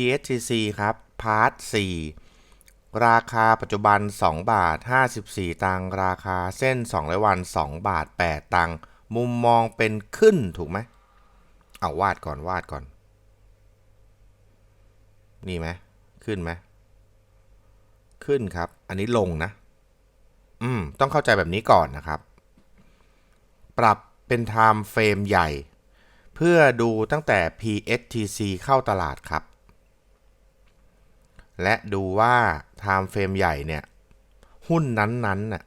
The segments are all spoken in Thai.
PSTC ครับ พาร์ท 4 ราคาปัจจุบัน 2 บาท 54 ตังราคาเส้น200วัน 2 บาท 8 ตังมุมมองเป็นขึ้นถูกไหม เอาวาดก่อนวาดก่อน นี่ไหมขึ้นไหม ขึ้นครับ อันนี้ลงนะ อืม ต้องเข้าใจแบบนี้ก่อนนะครับ ปรับเป็น time frame ใหญ่ เพื่อดูตั้งแต่ PSTC เข้าตลาดครับ และดูว่า time frame ใหญ่เนี่ย หุ้นนั้นๆน่ะ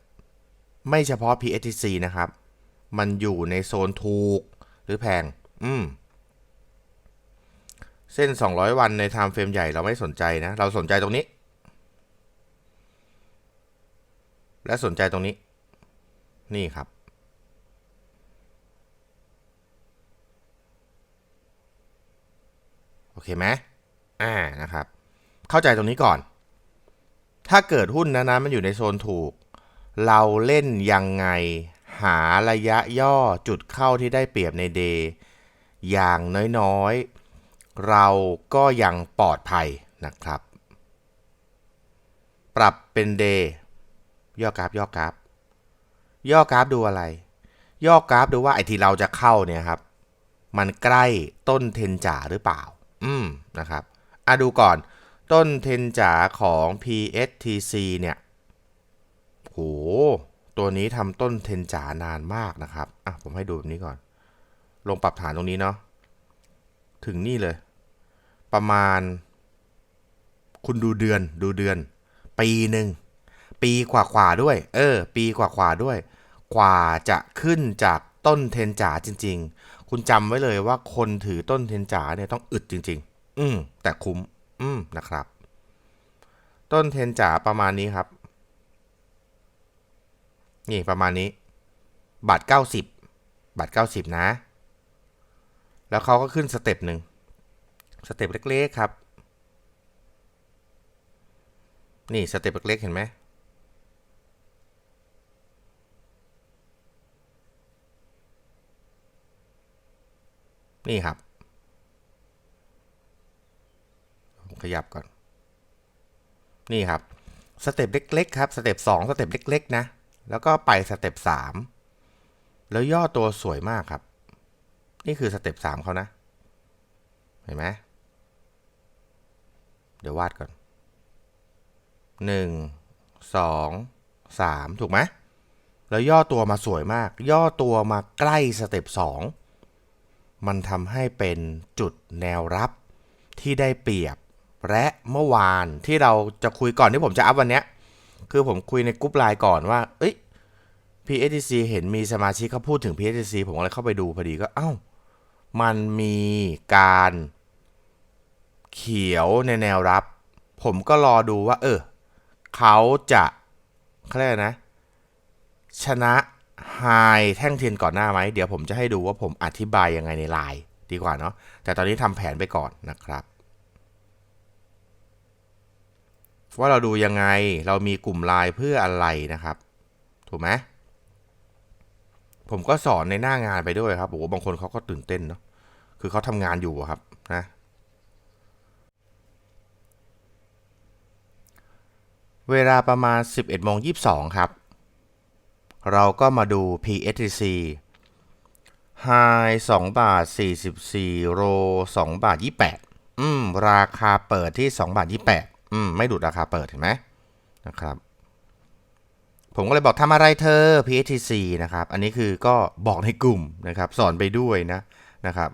ไม่เฉพาะ PSTC นะครับ มันอยู่ในโซนถูกหรือแพง อืม เส้น 200 วันใน time frame ใหญ่เราไม่สนใจนะ เราสนใจตรงนี้ และสนใจตรงนี้ นี่ครับโอเคไหมอ่า นะครับ เข้าใจตรงนี้ก่อน ถ้าเกิดหุ้นนั้นๆมันอยู่ในโซนถูก เราเล่นยังไงหาระยะย่อจุดเข้าที่ได้เปรียบในเดย์อย่างน้อยๆ เราก็ยังปลอดภัยนะครับ ปรับเป็นเดย์ย่อกราฟย่อกราฟย่อกราฟดูอะไร ย่อกราฟดูว่าไอที่เราจะเข้าเนี่ยครับ มันใกล้ต้นเทนจ่าหรือเปล่า อืมนะครับอะดูก่อน ต้นเทนจ๋าของ PSTC เนี่ยโหตัวนี้ทำต้นเทนจ๋านานมากนะครับ อะ ผมให้ดูแบบนี้ก่อน ลงปรับฐานตรงนี้เนาะ ถึงนี่เลย ประมาณ คุณดูเดือน ดูเดือน ปีหนึ่ง ปีกว่าๆด้วย เออ ปีกว่าๆด้วย กว่าจะขึ้นจากต้นเทนจ๋าจริง ๆ คุณจำไว้เลยว่าคนถือต้นเทนจ๋าเนี่ยต้องอึดจริง ๆ อืมแต่คุ้ม อืมนะครับ ต้นเทนจ๋าประมาณนี้ครับ นี่ประมาณนี้ บาทเก้าสิบบาทเก้าสิบนะ แล้วเขาก็ขึ้นสเต็ปหนึ่งสเต็ปเล็กๆครับ นี่สเต็ปเล็กๆเห็นไหมนี่ครับ ผม ขยับก่อน นี่ครับสเต็ปเล็กๆครับสเต็ปสองสเต็ปเล็กๆนะ แล้วก็ไปสเต็ปสามแล้วย่อตัวสวยมากครับ นี่คือสเต็ปสามเขานะ เห็นไหมเดี๋ยววาดก่อนหนึ่งสองสามถูกไหมแล้วย่อตัวมาสวยมาก ย่อตัวมาใกล้สเต็ปสองมันทำให้เป็นจุดแนวรับที่ได้เปรียบ และเมื่อวานที่เราจะคุยก่อนที่ผมจะอัพวันเนี้ย คือผมคุยในกรุ๊ปไลน์ก่อนว่า เอ้ย PSTC เห็นมีสมาชิกเขาพูดถึง PSTC ผมก็เลยเข้าไปดูพอดีก็ เอ้า มันมีการเขียวในแนวรับ ผมก็รอดูว่า เออ เขาจะเขาเรียกอะไรนะ ชนะไฮแท่งเทียนก่อนหน้าไหม เดี๋ยวผมจะให้ดูว่าผมอธิบายยังไงในไลน์ดีกว่าเนาะ แต่ตอนนี้ทำแผนไปก่อนนะครับ ว่าเราดูยังไงเรามีกลุ่มไลน์เพื่ออะไรนะครับ ถูกไหมผมก็สอนในหน้างานไปด้วยครับโอ้โหบางคนเขาก็ตื่นเต้นเนาะคือเขาทำงานอยู่ครับนะเวลาประมาณ 11โมง22 ครับ เราก็มาดู PSTC High 2บาท44โร2บาท28 อืม ราคาเปิดที่ 2 บาท 28 อืมไม่ดูดราคาเปิดเห็นไหมนะครับ ผมก็เลยบอกทำอะไรเธอ PSTC นะครับ อันนี้คือก็บอกในกลุ่มนะครับ สอนไปด้วยนะนะครับ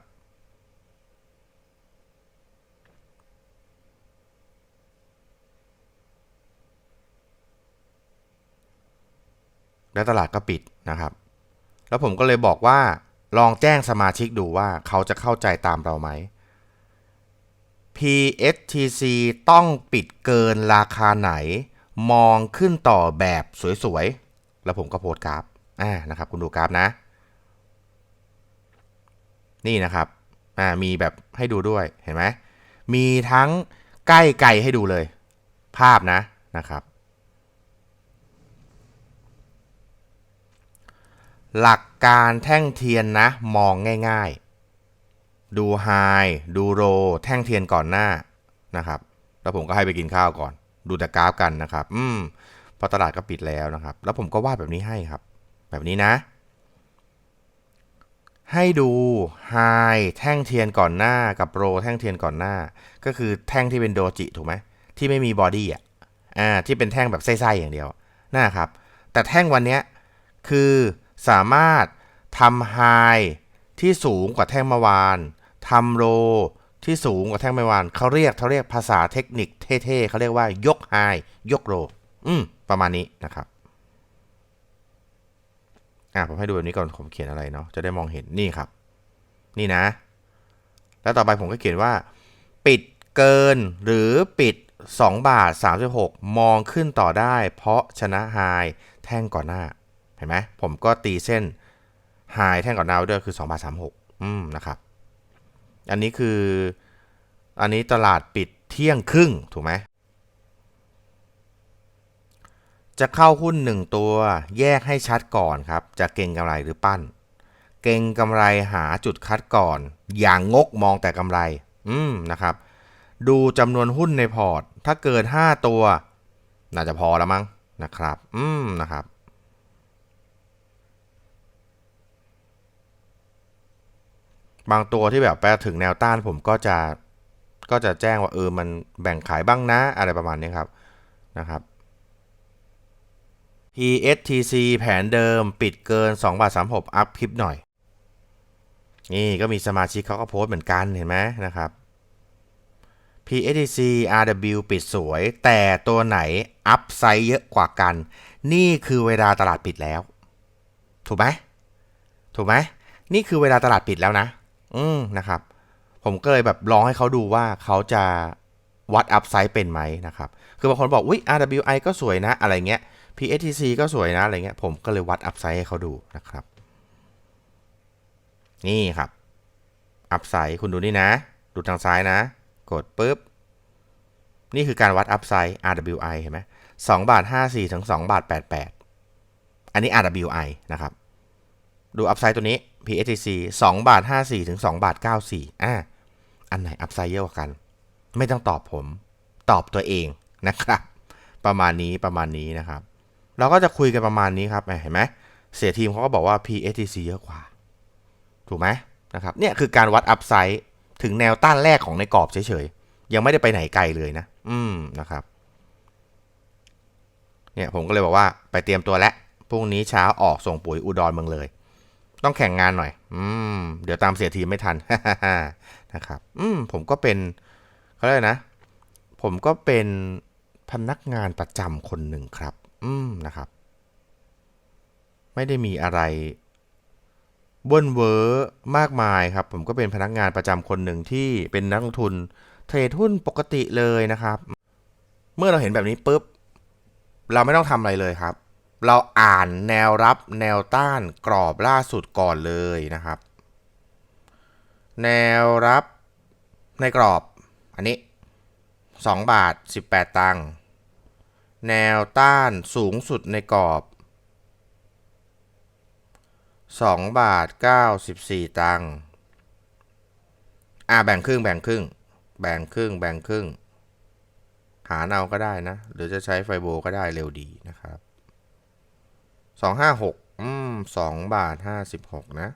แล้วตลาดก็ปิดนะครับ แล้วผมก็เลยบอกว่าลองแจ้งสมาชิกดูว่าเขาจะเข้าใจตามเราไหม PSTC ต้องปิดเกินราคาไหน มองขึ้นต่อแบบสวยๆ แล้วผมก็โพสกราฟอ่านะครับ คุณดูกราฟนะ นี่นะครับอ่ามีแบบให้ดูด้วยเห็นไหมมีทั้งใกล้ไกลให้ดูเลย ภาพนะนะครับ หลักการแท่งเทียนนะ มองง่าย ๆ ดูไฮดูโรแท่งเทียนก่อนหน้านะครับ แล้วผมก็ให้ไปกินข้าวก่อน ดูแต่กราฟกันนะครับ อืมเพอตลาดก็ปิดแล้วนะครับ แล้วผมก็วาดแบบนี้ให้ครับ แบบนี้นะ ให้ดูไฮแท่งเทียนก่อนหน้ากับโรแท่งเทียนก่อนหน้า ก็คือแท่งที่เป็นโดจิถูกไหมที่ไม่มีบอดี้อะอ่าที่เป็นแท่งแบบไส้ๆอย่างเดียวนะครับ แต่แท่งวันเนี้ยคือสามารถทำไฮที่สูงกว่าแท่งเมื่อวาน ทำโรที่สูงกว่าแท่งเมื่อวานเขาเรียกเขาเรียกภาษาเทคนิคเท่ๆเขาเรียกว่ายกไฮยกโรอืมประมาณนี้นะครับอะผมให้ดูแบบนี้ก่อนผมเขียนอะไรเนาะจะได้มองเห็นนี่ครับ นี่นะ แล้วต่อไปผมก็เขียนว่า ปิดเกินหรือปิด 2 บาท 36 มองขึ้นต่อได้ เพราะชนะไฮแท่งก่อนหน้า เห็นไหมผมก็ตีเส้นไฮแท่งก่อนหน้าไว้ด้วยคือ2บาท36อืมนะครับ อันนี้คือ อันนี้ตลาดปิดเที่ยงครึ่ง ถูกไหม จะเข้าหุ้น 1 ตัวแยกให้ชัดก่อนครับ จะเก่งกำไรหรือปั้น เก่งกำไรหาจุดคัดก่อน อย่างงกมองแต่กำไร อืมนะครับ ดูจำนวนหุ้นในพอร์ต ถ้าเกิน 5 ตัว น่าจะพอแล้วมั้งนะครับ อืมนะครับ บางตัวที่แบบไปถึงแนวต้านผมก็จะก็จะแจ้งว่าเออมันแบ่งขายบ้างนะอะไรประมาณนี้ครับนะครับ PSTC แผนเดิมปิดเกิน2บาท36 อัพคลิปหน่อย นี่ก็มีสมาชิกเขาก็โพสต์เหมือนกันเห็นไหมนะครับ PSTC RW ปิดสวย แต่ตัวไหนอัพไซด์เยอะกว่ากัน นี่คือเวลาตลาดปิดแล้ว ถูกไหมถูกไหมนี่คือเวลาตลาดปิดแล้วนะ อืมนะครับ ผมก็เลยแบบลองให้เขาดูว่าเขาจะวัดอัพไซด์เป็นไหมนะครับ คือบางคนบอกอุ้ย RWI ก็สวยนะ อะไรเงี้ย PSTC ก็สวยนะ อะไรเงี้ย ผมก็เลยวัดอัพไซด์ให้เขาดูนะครับ นี่ครับอัพไซด์คุณดูนี่นะ ดูทางซ้ายนะ กดปุ๊บ นี่คือการวัดอัพไซด์ RWI เห็นไหม2บาท54ถึง2บาท88อันนี้ RWI นะครับ ดูอัพไซด์ตัวนี้ PSTC 2บาท54ถึง2บาท94อ่าอันไหนอัพไซด์เยอะกว่ากัน ไม่ต้องตอบผม ตอบตัวเองนะครับ ประมาณนี้ประมาณนี้นะครับ เราก็จะคุยกันประมาณนี้ครับเห็นไหมเสียทีมเขาก็บอกว่า PSTC เยอะกว่า ถูกไหมนะครับเนี่ยคือการวัดอัพไซด์ถึงแนวต้านแรกของในกรอบเฉยๆ ยังไม่ได้ไปไหนไกลเลยนะ อืมนะครับเนี่ยผมก็เลยบอกว่าไปเตรียมตัวแล้วพรุ่งนี้เช้าออกส่งปุ๋ยอุดรเมืองเลย ต้องแข่งงานหน่อย อืม เดี๋ยวตามเสียทีไม่ทันนะครับ อืม ผมก็เป็นเขาเรียกนะ ผมก็เป็นพนักงานประจำคนหนึ่งครับ อืม นะครับ ไม่ได้มีอะไรเบิ้ลเวอร์มากมายครับ ผมก็เป็นพนักงานประจำคนหนึ่งที่เป็นนักลงทุนเทรดหุ้นปกติเลยนะครับ เมื่อเราเห็นแบบนี้ปุ๊บ เราไม่ต้องทำอะไรเลยครับ เราอ่านแนวรับแนวต้านกรอบล่าสุดก่อนเลยนะครับ แนวรับในกรอบ อันนี้ 2 บาท 18 ตังค์แนวต้านสูงสุดในกรอบ 2 บาท 94 ตังค์อ่าแบ่งครึ่งแบ่งครึ่ง แบ่งครึ่งแบ่งครึ่ง หาเอาก็ได้นะ หรือจะใช้ไฟโบก็ได้เร็วดีนะครับ สองห้าหกอืมสองบาทห้าสิบหกนะ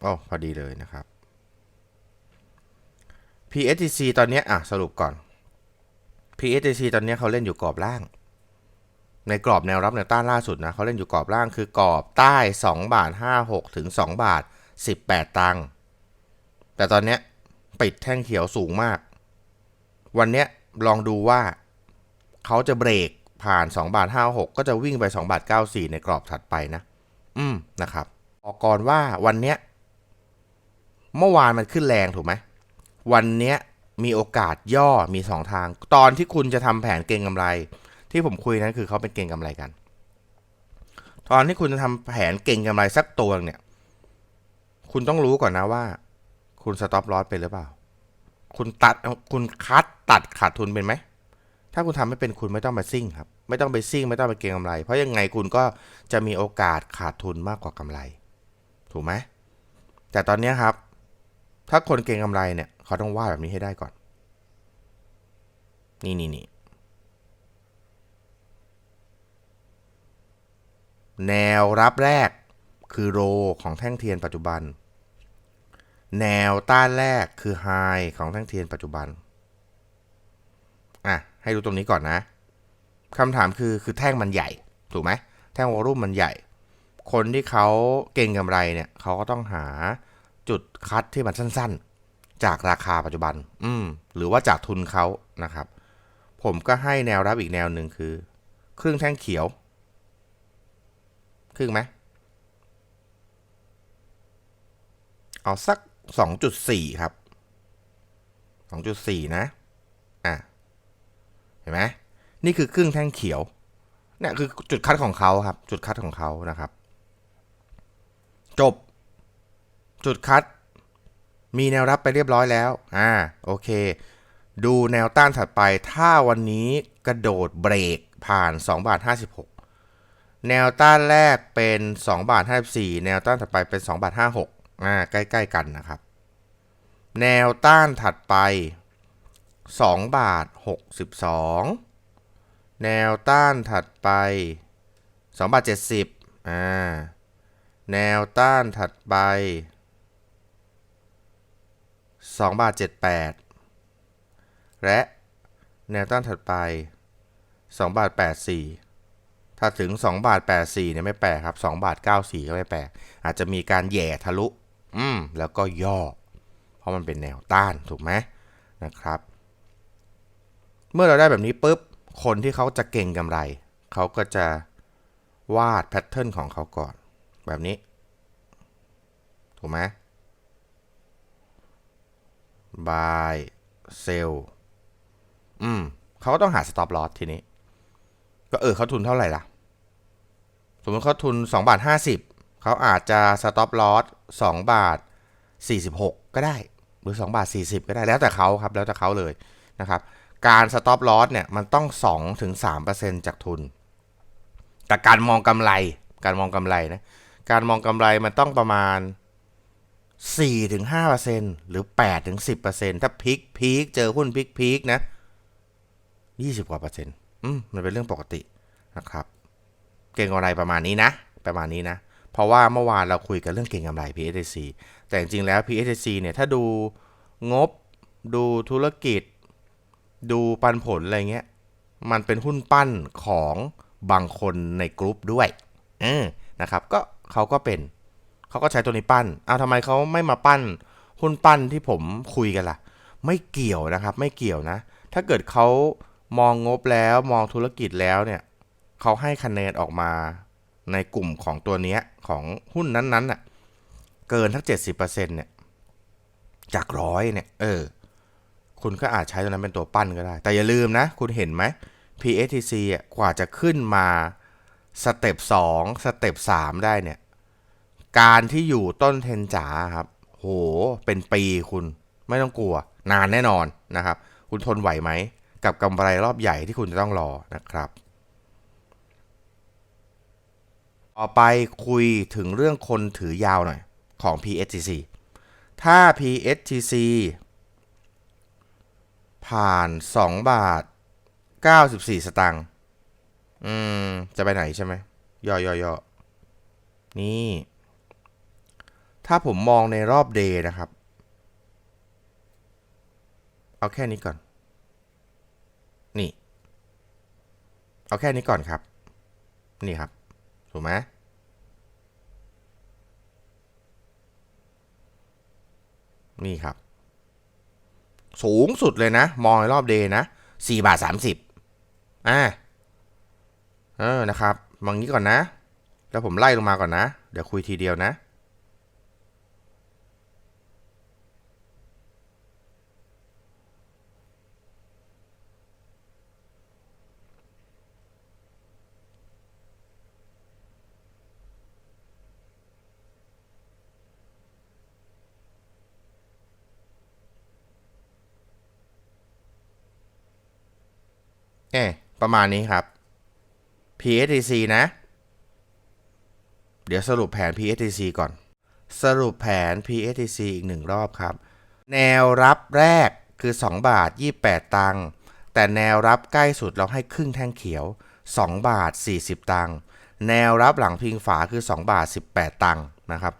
โอ้พอดีเลยนะครับ PSTC ตอนนี้อะสรุปก่อน PSTC ตอนนี้เขาเล่นอยู่กรอบล่าง ในกรอบแนวรับแนวต้านล่าสุดนะเขาเล่นอยู่กรอบล่างคือกรอบใต้ 2 บาท 56 ถึง 2 บาท 18 ตังค์แต่ตอนนี้ปิดแท่งเขียวสูงมาก วันนี้ลองดูว่าเขาจะเบรก ผ่าน2บาท56 ก็จะวิ่งไป2บาท94 ในกรอบถัดไปนะ อืมนะครับบอกก่อนว่าวันเนี้ยเมื่อวานมันขึ้นแรงถูกไหม วันเนี้ยมีโอกาสย่อมี 2 ทาง ตอนที่คุณจะทำแผนเก็งกำไร ที่ผมคุยนั้นคือเขาเป็นเก็งกำไรกัน ตอนที่คุณจะทำแผนเก็งกำไรสักตัวเนี่ย คุณต้องรู้ก่อนนะว่า คุณสต็อปลอสเป็นหรือเปล่า คุณตัดคุณคัดตัดขาดทุนเป็นไหม ถ้าคุณทำไม่เป็นคุณไม่ต้องมาซิ่งครับ ไม่ต้องไปซิ่ง ไม่ต้องไปเก็งกำไร เพราะยังไงคุณก็จะมีโอกาสขาดทุนมากกว่ากำไร ถูกไหมแต่ตอนนี้ครับ ถ้าคนเก่งกำไรเนี่ยเขาต้องวาดแบบนี้ให้ได้ก่อน นี่นี่นี่แนวรับแรกคือโรของแท่งเทียนปัจจุบัน แนวต้านแรกคือไฮของแท่งเทียนปัจจุบัน ให้ดูตรงนี้ก่อนนะคำถามคือคือแท่งมันใหญ่ ถูกไหมแท่งวอลลุ่มมันใหญ่ คนที่เขาเก่งกำไรเนี่ยเขาก็ต้องหาจุดคัดที่มันสั้น ๆ จากราคาปัจจุบัน อืมหรือว่าจากทุนเขานะครับ ผมก็ให้แนวรับอีกแนวหนึ่งคือ ครึ่งแท่งเขียว ครึ่งไหมเอาสัก 2.4 ครับ 2.4 นะ อะ เห็นไหมนี่คือครึ่งแท่งเขียวเนี่ยคือจุดคัดของเขาครับ จุดคัดของเขานะครับ จบ จุดคัด มีแนวรับไปเรียบร้อยแล้ว อ่าโอเค ดูแนวต้านถัดไปถ้าวันนี้กระโดดเบรกผ่าน2บาท56 แนวต้านแรกเป็น2บาท54 แนวต้านถัดไปเป็น2บาท56อ่าใกล้ ๆ กันนะครับ แนวต้านถัดไป 2 บาท 62 แนวต้านถัดไป 2 บาท 70อ่าแนวต้านถัดไป 2 บาท 78 และแนวต้านถัดไป 2 บาท 84 ถ้าถึง 2 บาท 84เนี่ยไม่แปลกครับ 2 บาท 94 ก็ไม่แปลก อาจจะมีการแย่ทะลุ อืม แล้วก็ย่อ เพราะมันเป็นแนวต้านถูกไหมนะครับ เมื่อเราได้แบบนี้ปุ๊บ คนที่เขาจะเก่งกำไร เขาก็จะวาดแพทเทิร์นของเขาก่อน แบบนี้ ถูกไหม buy sell อืมเขาก็ต้องหา stop loss ทีนี้ ก็เออเขาทุนเท่าไหร่ล่ะ สมมติเขาทุน2บาท50 เขาอาจจะ stop loss 2บาท 46 ก็ได้ หรือ 2 บาท 40 ก็ได้ แล้วแต่เขาครับ แล้วแต่เขาเลยนะครับ การ stop loss เนี่ยมันต้อง 2-3%จากทุน แต่การมองกำไร การมองกำไรนะ การมองกำไรมันต้องประมาณ 4-5%หรือ 8-10%ถ้าพิกพีกเจอหุ้นพิกพีกนะ 20 กว่าเปอร์เซ็นต์อืมมันเป็นเรื่องปกตินะครับ เก่งกำไรประมาณนี้นะ ประมาณนี้นะ เพราะว่าเมื่อวานเราคุยกันเรื่องเก่งกำไร PSC แต่จริงๆแล้ว PSC เนี่ยถ้าดูงบดูธุรกิจ ดูปันผลอะไรเงี้ย มันเป็นหุ้นปั้นของบางคนในกลุ่มด้วยเออนะครับ ก็เขาก็เป็น เขาก็ใช้ตัวนี้ปั้นเอาทำไมเขาไม่มาปั้น หุ้นปั้นที่ผมคุยกันล่ะ ไม่เกี่ยวนะครับ ไม่เกี่ยวนะ ถ้าเกิดเขามองงบแล้วมองธุรกิจแล้วเนี่ยเขาให้คะแนนออกมาในกลุ่มของตัวเนี้ยของหุ้นนั้นๆน่ะ เกินทั้ง 70%เนี่ย จากร้อยเนี่ย เออ คุณก็อาจใช้ตัวนั้นเป็นตัวปั้นก็ได้ แต่อย่าลืมนะ คุณเห็นไหม PSTC อะกว่าจะขึ้นมาสเต็ป2สเต็ป3ได้เนี่ย การที่อยู่ต้นเทนจ๋าครับ โห เป็นปีคุณไม่ต้องกลัว นานแน่นอนนะครับ คุณทนไหวไหม กับกำไรรอบใหญ่ที่คุณจะต้องรอนะครับ ต่อไปคุยถึงเรื่องคนถือยาวหน่อยของ PSTC ถ้า PSTC ผ่าน 2 บาท 94 สตางค์ อืม จะไปไหนใช่ไหมย่อย่อย่อนี่ ถ้าผมมองในรอบเดย์นะครับ เอาแค่นี้ก่อน นี่ เอาแค่นี้ก่อนครับ นี่ครับ ถูกไหมนี่ครับ สูงสุดเลยนะ มองในรอบเดย์นะสี่บาทสามสิบอ่าเออนะครับมองนี้ก่อนนะ แล้วผมไล่ลงมาก่อนนะ เดี๋ยวคุยทีเดียวนะ เอ๊ะประมาณนี้ครับ PSTC นะ เดี๋ยวสรุปแผน PSTC ก่อน สรุปแผน PSTC อีกหนึ่งรอบครับ แนวรับแรกคือ 2 บาท 28 ตังค์แต่แนวรับใกล้สุดเราให้ครึ่งแท่งเขียว 2 บาท 40 ตังค์แนวรับหลังพิงฝาคือ 2 บาท 18 ตังค์นะครับ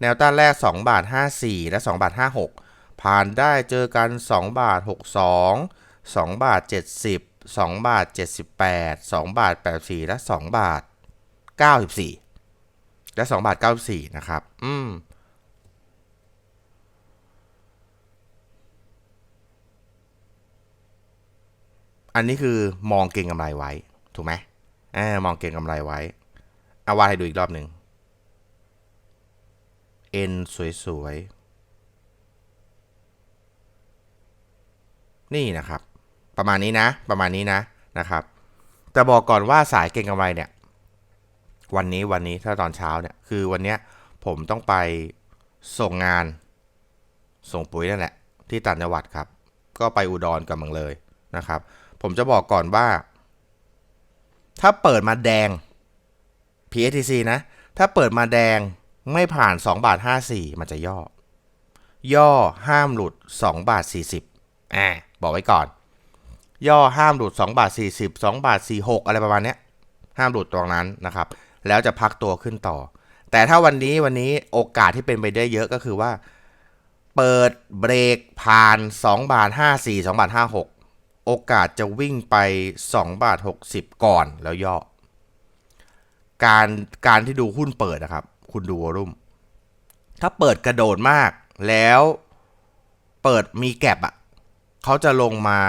แนวต้านแรก 2 บาท 54 และ 2 บาท 56 ผ่านได้เจอกัน 2 บาท 62 2 บาท 70 2 บาท 78 2 บาท 84 และ 2 บาท 94 และ 2 บาท 94 นะครับ อืมอันนี้คือมองเก็งกำไรไว้ ถูกไหมอมองเก็งกำไรไว้เอาวาดให้ดูอีกรอบหนึ่งเอ็นสวยๆ นี่นะครับ ประมาณนี้นะ ประมาณนี้นะนะครับ แต่บอกก่อนว่าสายเก็งกำไรเนี่ย วันนี้วันนี้ถ้าตอนเช้าเนี่ย คือวันเนี้ยผมต้องไปส่งงาน ส่งปุ๋ยนั่นแหละ ที่ต่างจังหวัดครับ ก็ไปอุดรกับเมืองเลยนะครับ ผมจะบอกก่อนว่า ถ้าเปิดมาแดง PSTC นะ ถ้าเปิดมาแดงไม่ผ่าน2บาท54 มันจะย่อ ย่อห้ามหลุด2บาท40อ่าบอกไว้ก่อน ย่อห้ามหลุด2บาท40 2บาท46 อะไรประมาณนี้ห้ามหลุดตรงนั้นนะครับ แล้วจะพักตัวขึ้นต่อ แต่ถ้าวันนี้วันนี้โอกาสที่เป็นไปได้เยอะก็คือว่า เปิดเบรกผ่าน2บาท54 2บาท56 โอกาสจะวิ่งไป2บาท60 ก่อนแล้วย่อ การการที่ดูหุ้นเปิดนะครับ คุณดูวอลุ่มถ้าเปิดกระโดดมากแล้วเปิดมีแก็บอะเขาจะลงมา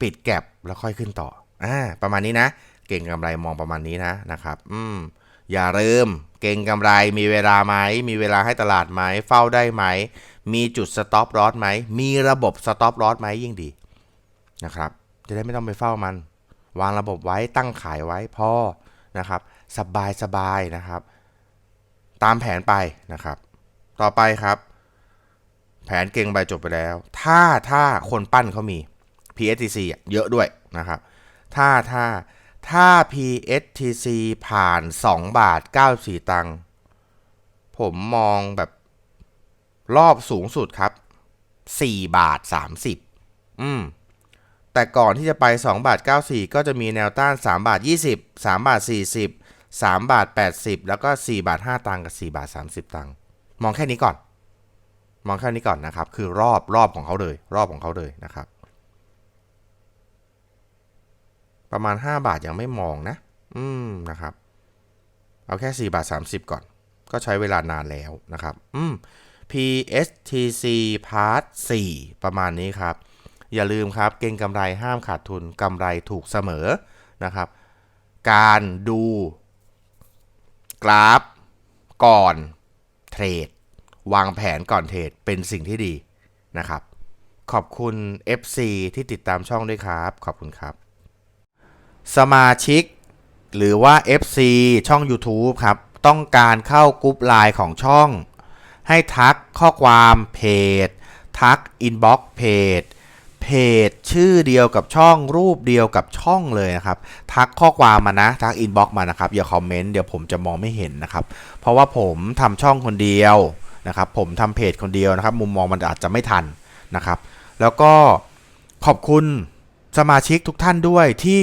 ปิดแก็บแล้วค่อยขึ้นต่ออ่าประมาณนี้นะ เก่งกำไรมองประมาณนี้นะนะครับ อืมอย่าลืมเก่งกำไรมีเวลาไหม มีเวลาให้ตลาดไหม เฝ้าได้ไหม มีจุดสต็อปลอสไหม มีระบบสต็อปลอสไหมยิ่งดีนะครับ จะได้ไม่ต้องไปเฝ้ามัน วางระบบไว้ตั้งขายไว้พอนะครับ สบายสบายนะครับ ตามแผนไปนะครับ ต่อไปครับ แผนเก่งใบจบไปแล้ว ถ้าถ้าคนปั้นเขามี PSTC อะเยอะด้วยนะครับ ถ้าถ้าถ้า PSTC ผ่าน 2 บาท 94 ตังค์ผมมองแบบรอบสูงสุดครับ 4 บาท 30 อืม แต่ก่อนที่จะไป 2 บาท 94 ก็จะมีแนวต้าน 3 บาท 20 3 บาท 40 3 บาท 80 แล้วก็ 4 บาท 5 ตังค์กับ 4 บาท 30 ตังค์มองแค่นี้ก่อน มองแค่นี้ก่อนนะครับ คือรอบรอบของเขาเลย รอบของเขาเลยนะครับ ประมาณ 5 บาทยังไม่มองนะ อืมนะครับ เอาแค่ 4 บาท 30 ก่อน ก็ใช้เวลานานแล้วนะครับ อืม PSTC Part 4 ประมาณนี้ครับ อย่าลืมครับ เก่งกำไรห้ามขาดทุนกำไรถูกเสมอนะครับ การดู กราฟ ก่อนเทรด วางแผนก่อนเทรดเป็นสิ่งที่ดีนะครับ ขอบคุณ FC ที่ติดตามช่องด้วยครับ ขอบคุณครับ สมาชิก หรือว่า FC ช่อง YouTube ครับ ต้องการเข้ากรุ๊ปไลน์ของช่อง ให้ทักข้อความเพจ ทักอินบ็อกซ์เพจเพจชื่อเดียวกับช่องรูปเดียวกับช่องเลยนะครับ ทักข้อความมานะ ทักอินบ็อกซ์มานะครับ อย่าคอมเมนต์เดี๋ยวผมจะมองไม่เห็นนะครับ เพราะว่าผมทำช่องคนเดียวนะครับ ผมทำเพจคนเดียวนะครับ มุมมองมันอาจจะไม่ทันนะครับ แล้วก็ขอบคุณสมาชิกทุกท่านด้วยที่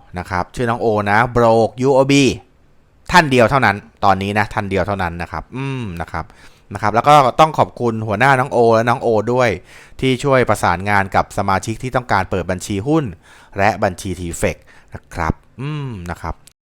นะครับชื่อน้องโอนะโบรก UOB ท่านเดียวเท่านั้น ตอนนี้นะท่านเดียวเท่านั้นนะครับ อืมนะครับนะครับแล้วก็ต้องขอบคุณหัวหน้าน้องโอและน้องโอด้วย ที่ช่วยประสานงานกับสมาชิกที่ต้องการเปิดบัญชีหุ้น และบัญชีทีเฟกนะครับ อืมนะครับ